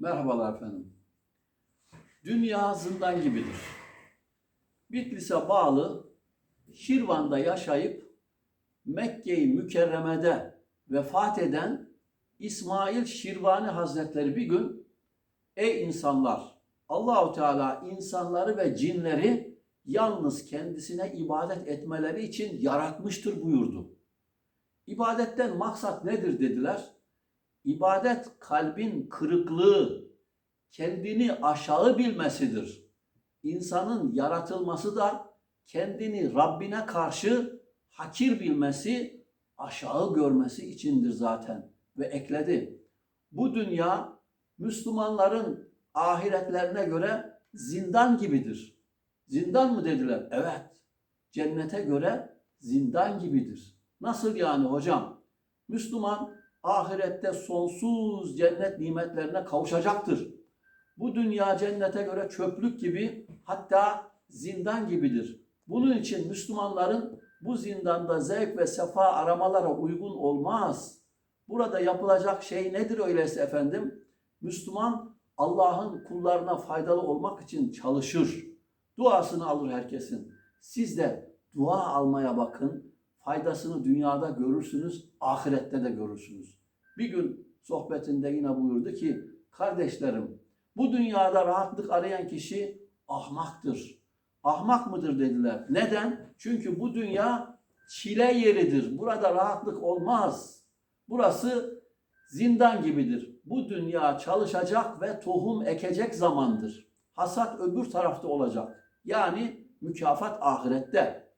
Merhabalar efendim. Dünya zindan gibidir. Bitlis'e bağlı Şirvan'da yaşayıp Mekke-i Mükerreme'de vefat eden İsmail Şirvani Hazretleri bir gün ey insanlar Allahu Teala insanları ve cinleri yalnız kendisine ibadet etmeleri için yaratmıştır buyurdu. İbadetten maksat nedir dediler. İbadet kalbin kırıklığı, kendini aşağı bilmesidir. İnsanın yaratılması da kendini Rabbine karşı hakir bilmesi, aşağı görmesi içindir zaten. Ve ekledi. Bu dünya Müslümanların ahiretlerine göre zindan gibidir. Zindan mı dediler? Evet. Cennete göre zindan gibidir. Nasıl yani hocam? Müslüman ahirette sonsuz cennet nimetlerine kavuşacaktır. Bu dünya cennete göre çöplük gibi hatta zindan gibidir. Bunun için Müslümanların bu zindanda zevk ve sefa aramalara uygun olmaz. Burada yapılacak şey nedir öyleyse efendim? Müslüman Allah'ın kullarına faydalı olmak için çalışır. Duasını alır herkesin. Siz de dua almaya bakın. Faydasını dünyada görürsünüz, ahirette de görürsünüz. Bir gün sohbetinde yine buyurdu ki, kardeşlerim bu dünyada rahatlık arayan kişi ahmaktır. Ahmak mıdır dediler. Neden? Çünkü bu dünya çile yeridir. Burada rahatlık olmaz. Burası zindan gibidir. Bu dünya çalışacak ve tohum ekecek zamandır. Hasat öbür tarafta olacak. Yani mükafat ahirette.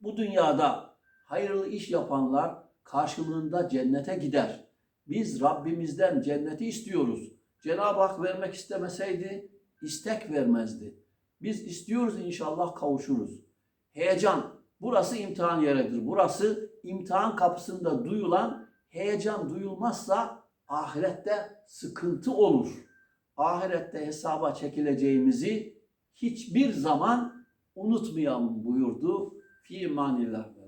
Bu dünyada hayırlı iş yapanlar karşılığında cennete gider. Biz Rabbimizden cenneti istiyoruz. Cenab-ı Hak vermek istemeseydi istek vermezdi. Biz istiyoruz inşallah kavuşuruz. Heyecan, burası imtihan yeridir. Burası imtihan kapısında duyulan heyecan duyulmazsa ahirette sıkıntı olur. Ahirette hesaba çekileceğimizi hiçbir zaman unutmayalım buyurdu. Fi imanillah.